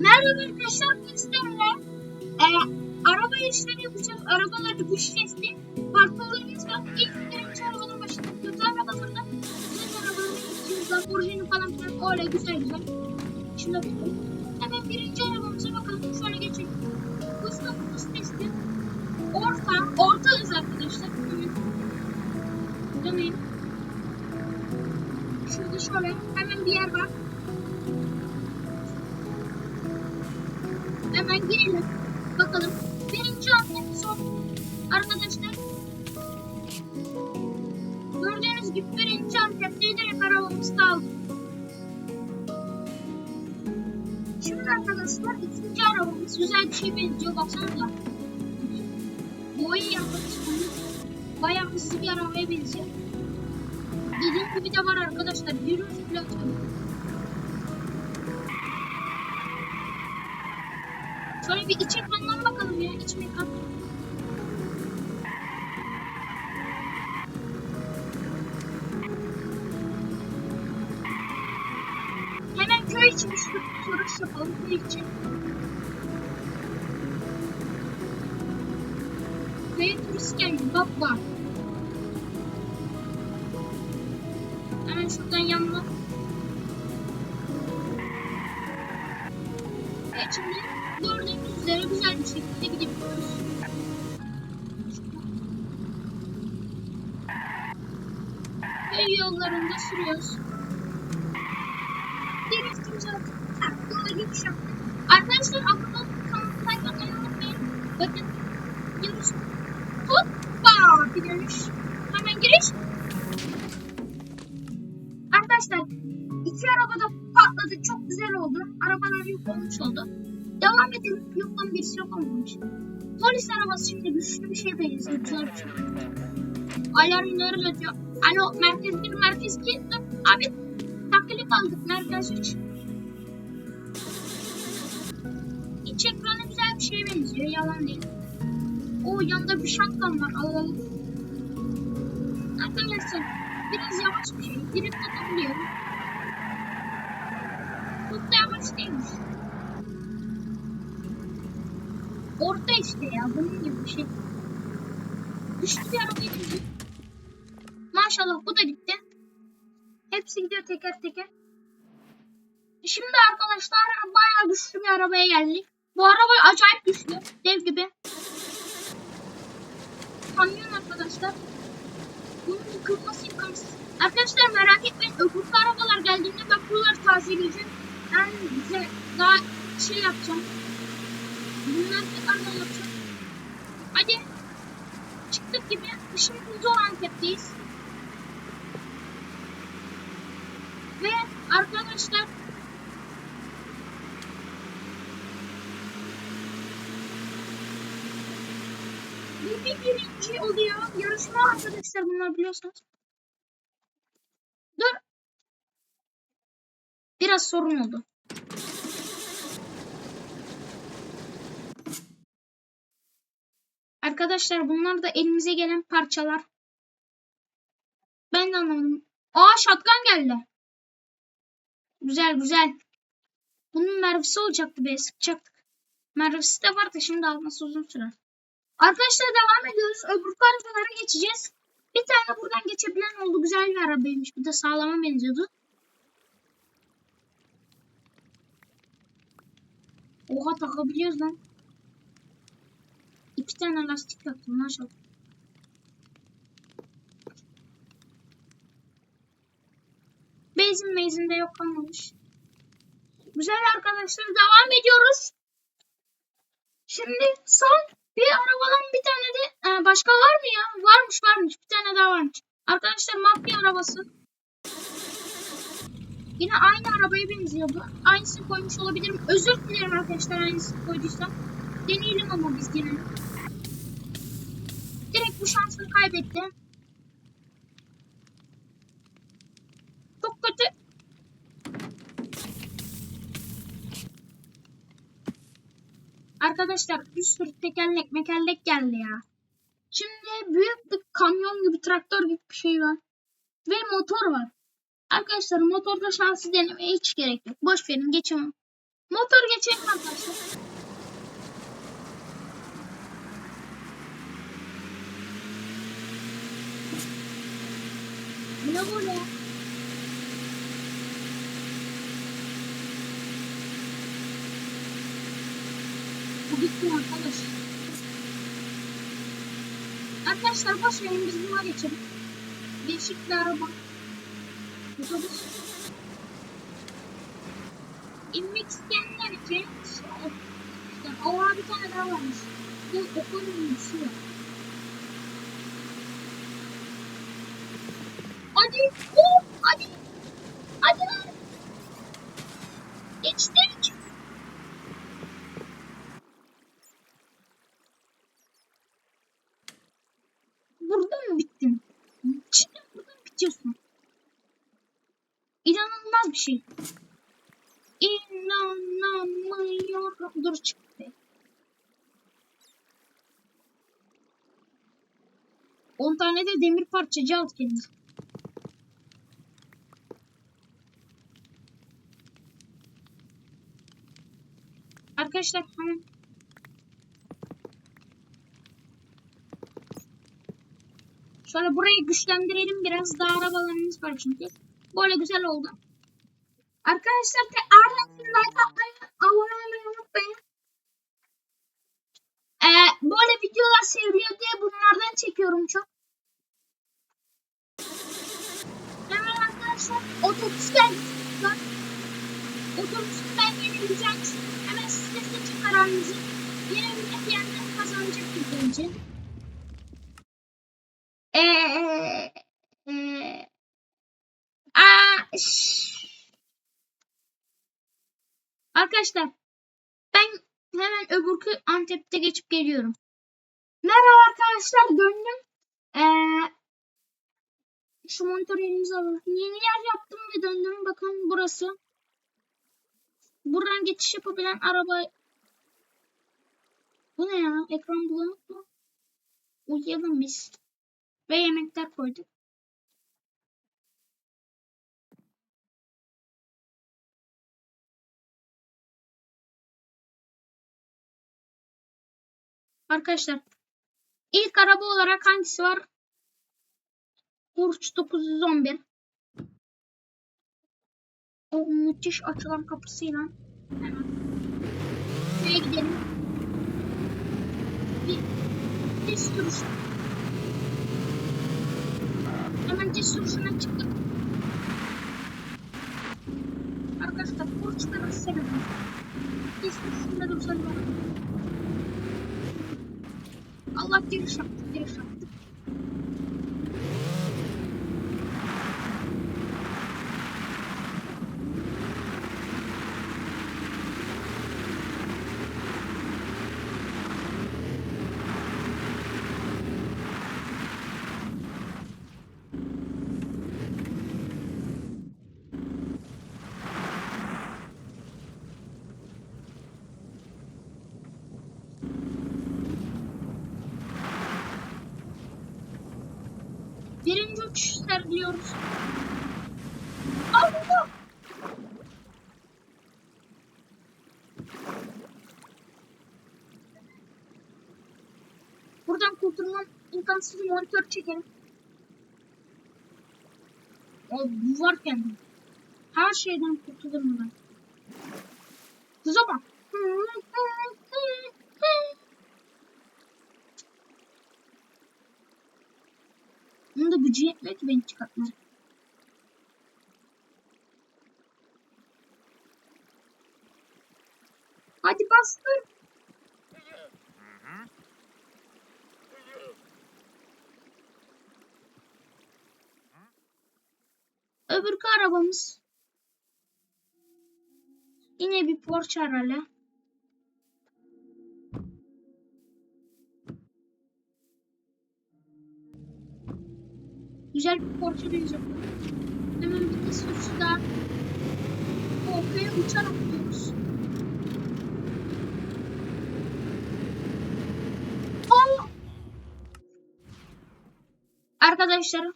Merhaba arkadaşlar bu sizlerle e, araba işleri yapacağız. Arabaları bu testi parçalarımız var. İlk birinci arabanın başında kötü arabalardan güzel arabalara geçeceğiz. Lamborghini falan filan öyle güzel güzel. Şimdi bakalım. Hemen birinci arabamıza bakalım. Şöyle geçelim. Hızlı hız testi. Orta. Orta hız arkadaşlar. Döneyim. Şurada şöyle hemen bir yer var. Hemen girelim. Bakalım. Birinci hamle son. Arkadaşlar. Gördüğünüz gibi birinci antepte direkt arabamız kaldı. Şimdi arkadaşlar ikinci arabamız güzel bir şey benziyor. Baksanıza. Boyu yapmış. Bayağı hızlı bir arabaya benziyor. Dediğim gibi de var arkadaşlar. Bir yüz Şöyle bir iç ekrandan bakalım ya. iç mekan. Hemen köy için bir soruş yapalım. Köy için. Köye turist geldi. Bak var. Hemen şuradan yanına. Ve şimdi bir şekilde gidebiliyoruz. Köy yollarında sürüyoruz. Driftimizi attık. Yola geçiş yaptık. Arkadaşlar abone like atmayı unutmayın. Bakın. Yarış. Hoppa! Bir dönüş. Edelim. Yoktan birisi yok olmamış. Polis arabası şimdi güçlü bir şey benziyor. Güzel bir şey. Alarmları ötüyor. Alo merkez bir merkez. Dur, Abi taklit aldık merkez üç. İç ekranı güzel bir şeye benziyor. Yalan değil. O yanında bir şatkan var. Alalım. Arkadaşlar biraz yavaş bir şey. Drift atabiliyorum. Çok da yavaş değilmiş. Orta işte ya. Bunun gibi bir şey. Güçlü bir arabaya. Maşallah bu da gitti. Hepsi gidiyor teker teker. Şimdi arkadaşlar bayağı güçlü bir arabaya geldik. Bu araba acayip güçlü. Dev gibi. Kamyon arkadaşlar. Bunun yıkılması imkansız. Arkadaşlar merak etmeyin. Öbürkü arabalar geldiğinde ben buraları tazeleyeceğim. Yani bize daha şey yapacağım. Bunları tekrardan yapacağım. Hadi. Çıktık gibi. Şimdi zor Antep'teyiz. Ve arkadaşlar bir birinci oluyor. Yarışma arkadaşlar bunlar biliyorsunuz. Dur. Biraz sorun oldu. Arkadaşlar bunlar da elimize gelen parçalar. Ben de anlamadım. Aa şatkan geldi. Güzel güzel. Bunun mermisi olacaktı be sıkacaktık. Mermisi de var da şimdi alması uzun sürer. Arkadaşlar devam ediyoruz. Öbür arabalara geçeceğiz. Bir tane buradan geçebilen oldu. Güzel bir arabaymış. Bir de sağlama benziyordu. Oha takabiliyoruz lan. Tane lastik taktım maşallah. Benzin benzin de yok kalmamış. Güzel arkadaşlar devam ediyoruz. Şimdi son bir arabadan bir tane de e, başka var mı ya? Varmış varmış bir tane daha varmış. Arkadaşlar mafya arabası. Yine aynı arabaya benziyor bu. Aynısını koymuş olabilirim. Özür dilerim arkadaşlar aynısını koyduysam. Deneyelim ama biz yine. Bu şansını kaybetti. Çok kötü. Arkadaşlar bir sürü tekerlek mekerlek geldi ya. Şimdi büyük bir kamyon gibi traktör gibi bir şey var. Ve motor var. Arkadaşlar motorda şansı denemeye hiç gerek yok. Boş verin geçin. Motor geçelim arkadaşlar. Bu ne? Bu gitti arkadaş. Arkadaşlar boş verin biz buna geçelim. Değişik bir araba. Otobüs. İnmek isteyenler için işte, oha bir tane daha varmış. Bu okulun iyisi yok. Hadi. Oh, hadi. Hadi. Geçtik. Burada mı bittin? Cidden burada mı bitiyorsun? İnanılmaz bir şey. İnanamıyorum. Dur çıktı. On tane de demir parçacı al kendine. Arkadaşlar hemen Şöyle burayı güçlendirelim biraz daha arabalarımız var çünkü. Böyle güzel oldu. Arkadaşlar tekrardan like atmayı, abone olmayı unutmayın. Ee, böyle videolar seviliyor diye bunlardan çekiyorum çok. Hemen arkadaşlar otobüs geldi. Otobüsü ben yenileceğim. Hemen siz de seçin kararınızı. Yenebilmek diyenler kazanacak ilk önce. Eee, eee. Arkadaşlar ben hemen öbürkü Antep'te geçip geliyorum. Merhaba arkadaşlar döndüm. Ee, şu monitörü elimize alalım. Yeni yer yaptım ve döndüm. Bakın burası. Buradan geçiş yapabilen araba. Bu ne ya? Ekran bulanık mı? Uyuyalım biz. Ve yemekler koyduk. Arkadaşlar ilk araba olarak hangisi var? Burç 911. O müthiş açılan kapısıyla hemen şuraya gidelim. Bir test sürüşü. Hemen test sürüşüne çıktık. Arkadaşlar Burç ben seviyorum. Test sürüşünde dursan. Allah giriş yaptık, giriş yaptık. Birinci uçuş sergiliyoruz. Allah! Buradan kurtulmam imkansız monitör çekelim. O bu varken her şeyden kurtulurum ben. Kıza bak. Onun da gücü yetmiyor ki beni çıkartmaya. Hadi bastır. Öbürkü arabamız. Yine bir Porsche aralı. Güzel bir Porsche benziyor. Hemen bir de sürüşte ortaya uçarak gidiyoruz. Arkadaşlar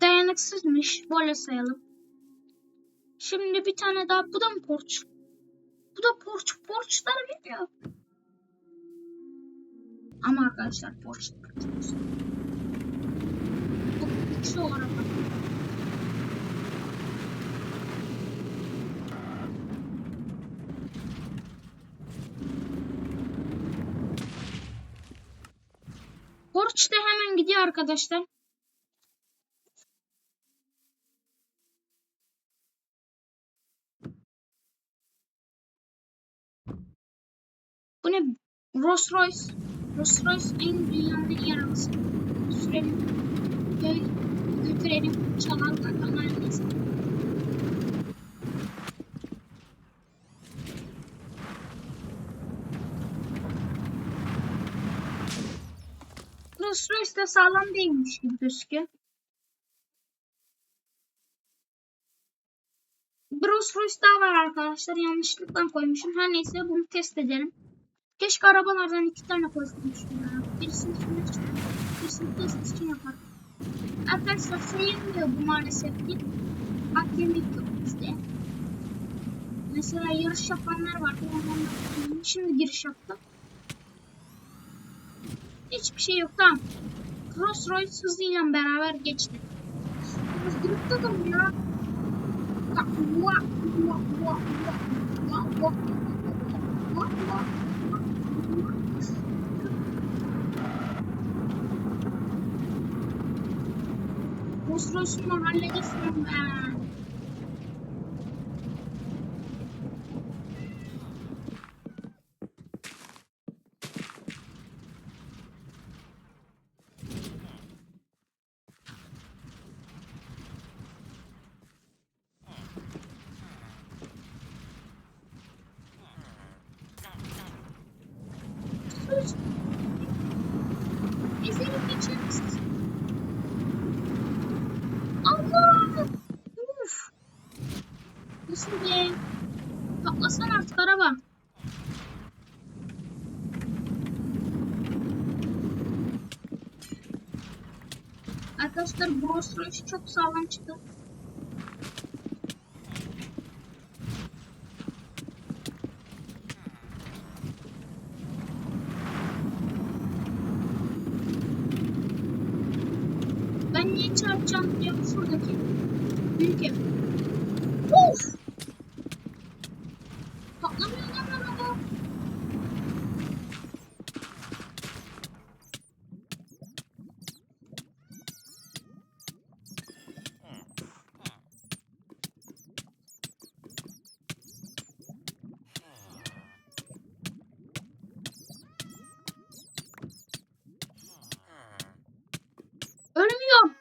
dayanıksızmış. Böyle sayalım. Şimdi bir tane daha. Bu da mı Porsche? Bu da borç. Borçlar veriyor. Ama arkadaşlar borçlar. Güçlü o araba. Borç da hemen gidiyor arkadaşlar. Bu ne? Rolls Royce. Rolls Royce en dünyanın en iyi arabası. Sürelim. Götürelim. Çalan takanlar neyse. Rolls sağlam değilmiş gibi gözüküyor. Rolls Royce daha var arkadaşlar. Yanlışlıkla koymuşum. Her neyse bunu test edelim. Keşke arabalardan iki tane koysaymışım birisini test için yapar. Arkadaşlar sayılmıyor bu maalesef ki. Yok bizde. Mesela yarış yapanlar var. Şimdi giriş yaptım. Hiçbir şey yok tamam. Royce hızıyla beraber geçti. Hızlılıkta da mı ya? Bak, vah, vah, vah, vah, vah, vah, vah, vah. demonstration or one legislation uh, Arkadaşlar Bros Royce çok sağlam çıktı. Ben niye çarpacağım diyorum şuradaki büyük ev. Of! Patlamıyor lan araba. Ölmüyorum.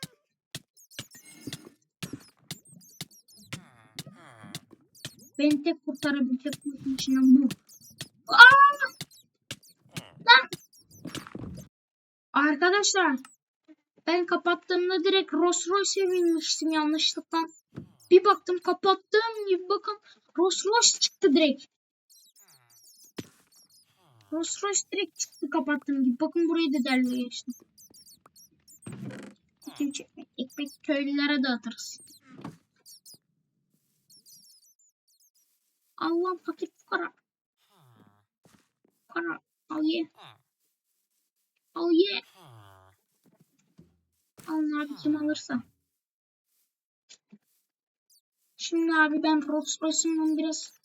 Beni tek kurtarabilecek içinden bu. Aa! Lan! Arkadaşlar ben kapattığımda direkt Rolls Royce'e binmiştim yanlışlıkla. Bir baktım kapattığım gibi bakın Rolls Royce çıktı direkt. Rolls Royce direkt çıktı kapattığım gibi. Bakın burayı da delmeye geçtim. Ekmek köylülere dağıtırız. Allah fakir fukara. Fukara. Al ye. Al ye. Alın abi kim alırsa. Şimdi abi ben Rolls Royce'ımdan biraz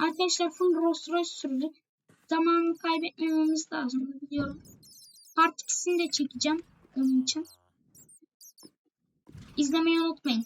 Arkadaşlar full Rolls Royce sürdük. Zamanı kaybetmememiz lazım biliyorum. Part 2'sini de çekeceğim onun için. İzlemeyi unutmayın.